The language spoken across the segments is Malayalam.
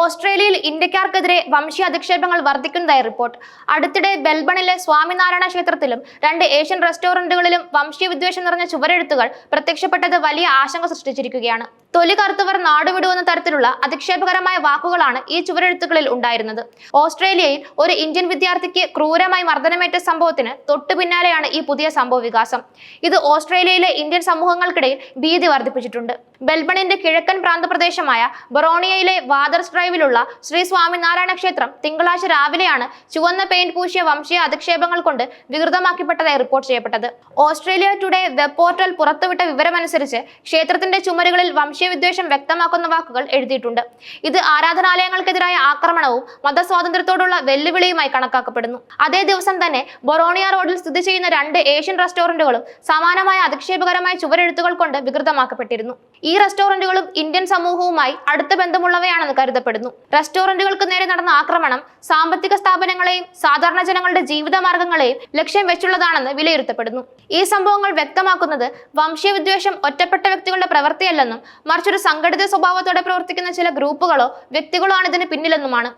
ഓസ്ട്രേലിയയിൽ ഇന്ത്യക്കാർക്കെതിരെ വംശീയ അധിക്ഷേപങ്ങൾ വർദ്ധിക്കുന്നതായി റിപ്പോർട്ട്. അടുത്തിടെ ബെൽബണിലെ സ്വാമിനാരായണ ക്ഷേത്രത്തിലും രണ്ട് ഏഷ്യൻ റെസ്റ്റോറന്റുകളിലും വംശീയ വിദ്വേഷം നിറഞ്ഞ ചുവരെഴുത്തുകൾ പ്രത്യക്ഷപ്പെട്ടത് വലിയ ആശങ്ക സൃഷ്ടിച്ചിരിക്കുകയാണ്. തൊലി കറുത്തവർ നാടുവിടുവെന്ന തരത്തിലുള്ള അധിക്ഷേപകരമായ വാക്കുകളാണ് ഈ ചുവരെഴുത്തുകളിൽ ഉണ്ടായിരുന്നത്. ഓസ്ട്രേലിയയിൽ ഒരു ഇന്ത്യൻ വിദ്യാർത്ഥിക്ക് ക്രൂരമായി മർദ്ദനമേറ്റ സംഭവത്തിന് തൊട്ടു പിന്നാലെയാണ് ഈ പുതിയ സംഭവ വികാസം. ഇത് ഓസ്ട്രേലിയയിലെ ഇന്ത്യൻ സമൂഹങ്ങൾക്കിടയിൽ ഭീതി വർദ്ധിപ്പിച്ചിട്ടുണ്ട്. ബെൽബണിന്റെ കിഴക്കൻ പ്രാന്തപ്രദേശമായ ബൊറോണിയയിലെ വാദർസ് ഡ്രൈവിലുള്ള ശ്രീ സ്വാമിനാരായണ ക്ഷേത്രം തിങ്കളാഴ്ച രാവിലെയാണ് ചുവന്ന പെയിന്റ് പൂശിയ വംശീയ അധിക്ഷേപങ്ങൾ കൊണ്ട് വികൃതമാക്കിപ്പെട്ടതായി റിപ്പോർട്ട് ചെയ്യപ്പെട്ടത്. ഓസ്ട്രേലിയ ടുഡേ വെബ് പോർട്ടൽ പുറത്തുവിട്ട വിവരമനുസരിച്ച് ക്ഷേത്രത്തിന്റെ ചുമരുകളിൽ വംശീയ വിദ്വേഷം വ്യക്തമാക്കുന്ന വാക്കുകൾ എഴുതിയിട്ടുണ്ട്. ഇത് ആരാധനാലയങ്ങൾക്കെതിരായ ആക്രമണവും മതസ്വാതന്ത്ര്യത്തോടുള്ള വെല്ലുവിളിയുമായി കണക്കാക്കപ്പെടുന്നു. അതേ ദിവസം തന്നെ ബൊറോണിയ റോഡിൽ സ്ഥിതി ചെയ്യുന്ന രണ്ട് ഏഷ്യൻ റെസ്റ്റോറന്റുകളും സമാനമായ അധിക്ഷേപകരമായ ചുവരെഴുത്തുകൾ കൊണ്ട് വികൃതമാക്കപ്പെട്ടിരുന്നു. ഈ റെസ്റ്റോറന്റുകളും ഇന്ത്യൻ സമൂഹവുമായി അടുത്ത ബന്ധമുള്ളവയാണെന്ന് കരുതപ്പെടുന്നു. റെസ്റ്റോറന്റുകൾക്ക് നേരെ നടന്ന ആക്രമണം സാമ്പത്തിക സ്ഥാപനങ്ങളെയും സാധാരണ ജനങ്ങളുടെ ജീവിത മാർഗങ്ങളെയും ലക്ഷ്യം വെച്ചുള്ളതാണെന്ന് വിലയിരുത്തപ്പെടുന്നു. ഈ സംഭവങ്ങൾ വ്യക്തമാക്കുന്നത് വംശീയ വിദ്വേഷം ഒറ്റപ്പെട്ട വ്യക്തികളുടെ പ്രവൃത്തിയല്ലെന്നും മറിച്ചൊരു സംഘടിത സ്വഭാവത്തോടെ പ്രവർത്തിക്കുന്ന ചില ഗ്രൂപ്പുകളോ വ്യക്തികളോ ആണ് ഇതിന് പിന്നിലെന്നുമാണ്.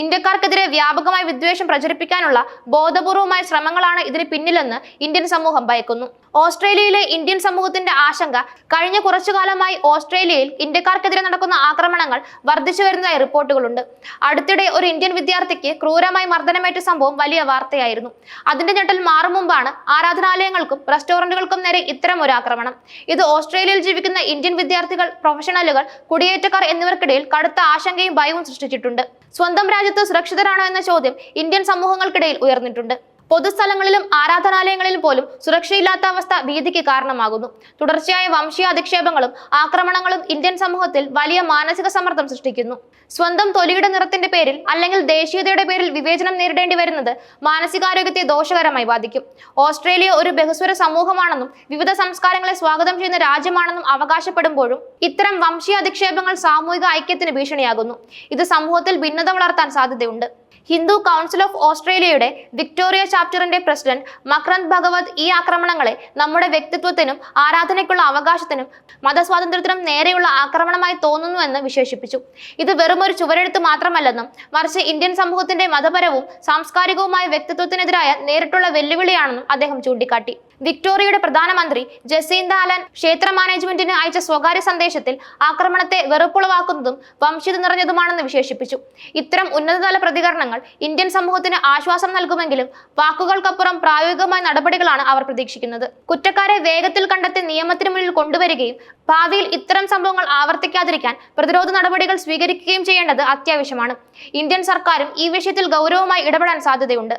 ഇന്ത്യക്കാർക്കെതിരെ വ്യാപകമായി വിദ്വേഷം പ്രചരിപ്പിക്കാനുള്ള ബോധപൂർവമായ ശ്രമങ്ങളാണ് ഇതിന് പിന്നിലെന്ന് ഇന്ത്യൻ സമൂഹം ഭയക്കുന്നു. ഓസ്ട്രേലിയയിലെ ഇന്ത്യൻ സമൂഹത്തിന്റെ ആശങ്ക കഴിഞ്ഞ കുറച്ചു കാലമായി ഓസ്ട്രേലിയയിൽ ഇന്ത്യക്കാർക്കെതിരെ നടക്കുന്ന ആക്രമണങ്ങൾ വർദ്ധിച്ചു വരുന്നതായി റിപ്പോർട്ടുകളുണ്ട്. അടുത്തിടെ ഒരു ഇന്ത്യൻ വിദ്യാർത്ഥിക്ക് ക്രൂരമായി മർദ്ദനമേറ്റ സംഭവം വലിയ വാർത്തയായിരുന്നു. അതിന്റെ ഞെട്ടൽ മാറും മുമ്പാണ് ആരാധനാലയങ്ങൾക്കും റെസ്റ്റോറന്റുകൾക്കും നേരെ ഇത്തരം ഒരു ആക്രമണം. ഇത് ഓസ്ട്രേലിയയിൽ ജീവിക്കുന്ന ഇന്ത്യൻ വിദ്യാർത്ഥികൾ പ്രൊഫഷണലുകൾ കുടിയേറ്റക്കാർ എന്നിവർക്കിടയിൽ കടുത്ത ആശങ്കയും ഭയവും സൃഷ്ടിച്ചിട്ടുണ്ട്. സ്വന്തം രാജ്യത്ത് സുരക്ഷിതരാണോ എന്ന ചോദ്യം ഇന്ത്യൻ സമൂഹങ്ങൾക്കിടയിൽ ഉയർന്നിട്ടുണ്ട്. പൊതുസ്ഥലങ്ങളിലും ആരാധനാലയങ്ങളിലും പോലും സുരക്ഷയില്ലാത്ത അവസ്ഥ ഭീതിക്ക് കാരണമാകുന്നു. തുടർച്ചയായ വംശീയ അധിക്ഷേപങ്ങളും ആക്രമണങ്ങളും ഇന്ത്യൻ സമൂഹത്തിൽ വലിയ മാനസിക സമ്മർദ്ദം സൃഷ്ടിക്കുന്നു. സ്വന്തം തൊലിയുടെ നിറത്തിന്റെ പേരിൽ അല്ലെങ്കിൽ ദേശീയതയുടെ പേരിൽ വിവേചനം നേരിടേണ്ടി വരുന്നത് മാനസികാരോഗ്യത്തെ ദോഷകരമായി ബാധിക്കും. ഓസ്ട്രേലിയ ഒരു ബഹുസ്വര സമൂഹമാണെന്നും വിവിധ സംസ്കാരങ്ങളെ സ്വാഗതം ചെയ്യുന്ന രാജ്യമാണെന്നും അവകാശപ്പെടുമ്പോഴും ഇത്തരം വംശീയ അധിക്ഷേപങ്ങൾ സാമൂഹിക ഐക്യത്തിന് ഭീഷണിയാകുന്നു. ഇത് സമൂഹത്തിൽ ഭിന്നത വളർത്താൻ സാധ്യതയുണ്ട്. ഹിന്ദു കൗൺസിൽ ഓഫ് ഓസ്ട്രേലിയയുടെ വിക്ടോറിയ ചാപ്റ്ററിന്റെ പ്രസിഡന്റ് മക്രന്ത് ഭഗവത് ഈ ആക്രമണങ്ങളെ നമ്മുടെ വ്യക്തിത്വത്തിനും ആരാധനയ്ക്കുള്ള അവകാശത്തിനും മതസ്വാതന്ത്ര്യത്തിനും നേരെയുള്ള ആക്രമണമായി തോന്നുന്നുവെന്ന് വിശേഷിപ്പിച്ചു. ഇത് വെറുമൊരു ചുവരെഴുത്ത് മാത്രമല്ലെന്നും മറിച്ച് ഇന്ത്യൻ സമൂഹത്തിന്റെ മതപരവും സാംസ്കാരികവുമായ വ്യക്തിത്വത്തിനെതിരായ നേരിട്ടുള്ള വെല്ലുവിളിയാണെന്നും അദ്ദേഹം ചൂണ്ടിക്കാട്ടി. വിക്ടോറിയയുടെ പ്രധാനമന്ത്രി ജസീന്ത അലൻ ക്ഷേത്ര മാനേജ്മെന്റിന് അയച്ച സ്വകാര്യ സന്ദേശത്തിൽ ആക്രമണത്തെ വെറുപ്പുളവാക്കുന്നതും വംശീത നിറഞ്ഞതുമാണെന്ന് വിശേഷിപ്പിച്ചു. ഇത്തരം ഉന്നതതല പ്രതികരണങ്ങൾ ഇന്ത്യൻ സമൂഹത്തിന് ആശ്വാസം നൽകുമെങ്കിലും വാക്കുകൾക്കപ്പുറം പ്രായോഗികമായ നടപടികളാണ് അവർ പ്രതീക്ഷിക്കുന്നത്. കുറ്റക്കാരെ വേഗത്തിൽ കണ്ടെത്തി നിയമത്തിന് മുന്നിൽ കൊണ്ടുവരികയും ഭാവിയിൽ ഇത്തരം സംഭവങ്ങൾ ആവർത്തിക്കാതിരിക്കാൻ പ്രതിരോധ നടപടികൾ സ്വീകരിക്കുകയും ചെയ്യേണ്ടത് അത്യാവശ്യമാണ്. ഇന്ത്യൻ സർക്കാരും ഈ വിഷയത്തിൽ ഗൗരവമായി ഇടപെടാൻ സാധ്യതയുണ്ട്.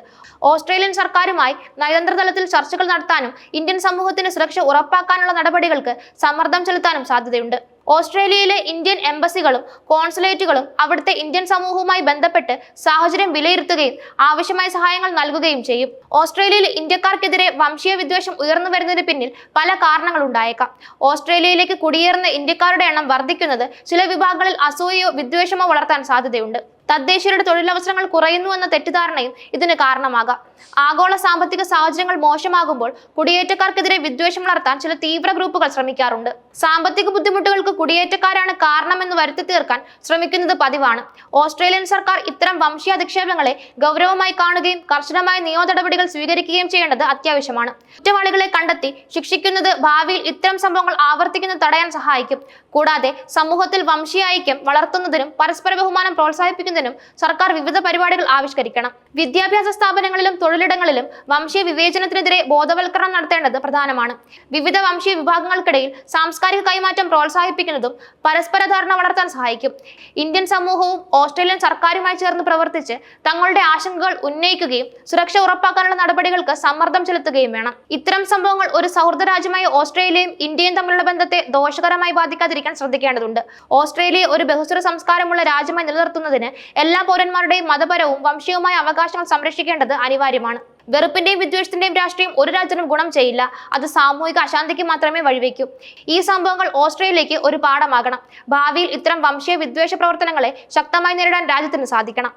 ഓസ്ട്രേലിയൻ സർക്കാരുമായി നയതന്ത്ര തലത്തിൽ ചർച്ചകൾ നടത്താനും ഇന്ത്യൻ സമൂഹത്തിന് സുരക്ഷ ഉറപ്പാക്കാനുള്ള നടപടികൾക്ക് സമ്മർദ്ദം ചെലുത്താനും സാധ്യതയുണ്ട്. ഓസ്ട്രേലിയയിലെ ഇന്ത്യൻ എംബസികളും കോൺസുലേറ്റുകളും അവിടുത്തെ ഇന്ത്യൻ സമൂഹവുമായി ബന്ധപ്പെട്ട് സാഹചര്യം വിലയിരുത്തുകയും ആവശ്യമായ സഹായങ്ങൾ നൽകുകയും ചെയ്യും. ഓസ്ട്രേലിയയിൽ ഇന്ത്യക്കാർക്കെതിരെ വംശീയ വിദ്വേഷം ഉയർന്നു വരുന്നതിന് പിന്നിൽ പല കാരണങ്ങൾ ഉണ്ടായേക്കാം. ഓസ്ട്രേലിയയിലേക്ക് കുടിയേറുന്ന ഇന്ത്യക്കാരുടെ എണ്ണം വർദ്ധിക്കുന്നത് ചില വിഭാഗങ്ങളിൽ അസൂയയോ വിദ്വേഷമോ വളർത്താൻ സാധ്യതയുണ്ട്. തദ്ദേശീയരുടെ തൊഴിലവസരങ്ങൾ കുറയുന്നു എന്ന തെറ്റിദ്ധാരണയും ഇതിന് കാരണമാകാം. ആഗോള സാമ്പത്തിക സാഹചര്യങ്ങൾ മോശമാകുമ്പോൾ കുടിയേറ്റക്കാർക്കെതിരെ വിദ്വേഷം വളർത്താൻ ചില തീവ്ര ഗ്രൂപ്പുകൾ ശ്രമിക്കാറുണ്ട്. സാമ്പത്തിക ബുദ്ധിമുട്ടുകൾക്ക് കുടിയേറ്റക്കാരാണ് കാരണമെന്ന് വരുത്തി തീർക്കാൻ ശ്രമിക്കുന്നത് പതിവാണ്. ഓസ്ട്രേലിയൻ സർക്കാർ ഇത്തരം വംശീയ അധിക്ഷേപങ്ങളെ ഗൗരവമായി കാണുകയും കർശനമായ നിയമ നടപടികൾ സ്വീകരിക്കുകയും ചെയ്യേണ്ടത് അത്യാവശ്യമാണ്. കുറ്റവാളികളെ കണ്ടെത്തി ശിക്ഷിക്കുന്നത് ഭാവിയിൽ ഇത്തരം സംഭവങ്ങൾ ആവർത്തിക്കുന്നത് തടയാൻ സഹായിക്കും. കൂടാതെ സമൂഹത്തിൽ വംശീയ ഐക്യം വളർത്തുന്നതിനും പരസ്പര ബഹുമാനം പ്രോത്സാഹിപ്പിക്കുന്നതിനും സർക്കാർ വിവിധ പരിപാടികൾ ആവിഷ്കരിക്കണം. വിദ്യാഭ്യാസ സ്ഥാപനങ്ങളിലും തൊഴിലിടങ്ങളിലും വംശീയ വിവേചനത്തിനെതിരെ ബോധവൽക്കരണം നടത്തേണ്ടത് പ്രധാനമാണ്. വിവിധ വംശീയ വിഭാഗങ്ങൾക്കിടയിൽ സാംസ്കാരിക കൈമാറ്റം പ്രോത്സാഹിപ്പിക്കുന്നതും പരസ്പര ധാരണ വളർത്താൻ സഹായിക്കും. ഇന്ത്യൻ സമൂഹവും ഓസ്ട്രേലിയൻ സർക്കാരുമായി ചേർന്ന് പ്രവർത്തിച്ച് തങ്ങളുടെ ആശങ്കകൾ ഉന്നയിക്കുകയും സുരക്ഷ ഉറപ്പാക്കാനുള്ള നടപടികൾക്ക് സമ്മർദ്ദം ചെലുത്തുകയും വേണം. ഇത്തരം സംഭവങ്ങൾ ഒരു സൗഹൃദ രാജ്യമായ ഓസ്ട്രേലിയയും ഇന്ത്യയും തമ്മിലുള്ള ബന്ധത്തെ ദോഷകരമായി ബാധിക്കാതിരിക്കാൻ ശ്രദ്ധിക്കേണ്ടതുണ്ട്. ഓസ്ട്രേലിയ ഒരു ബഹുസ്വര സംസ്കാരമുള്ള രാജ്യമായി നിലനിർത്തുന്നതിന് എല്ലാ പൗരന്മാരുടെയും മതപരവും വംശീയവുമായ അവകാശങ്ങൾ സംരക്ഷിക്കേണ്ടത് അനിവാര്യമാണ്. വെറുപ്പിന്റെയും വിദ്വേഷത്തിന്റെയും രാഷ്ട്രീയം ഒരു രാജ്യത്തിനും ഗുണം ചെയ്യില്ല. അത് സാമൂഹിക അശാന്തിക്ക് മാത്രമേ വഴിവെക്കൂ. ഈ സംഭവങ്ങൾ ഓസ്ട്രേലിയയ്ക്ക് ഒരു പാഠമാകണം. ഭാവിയിൽ ഇത്തരം വംശീയ വിദ്വേഷ പ്രവർത്തനങ്ങളെ ശക്തമായി നേരിടാൻ രാജ്യത്തിന് സാധിക്കണം.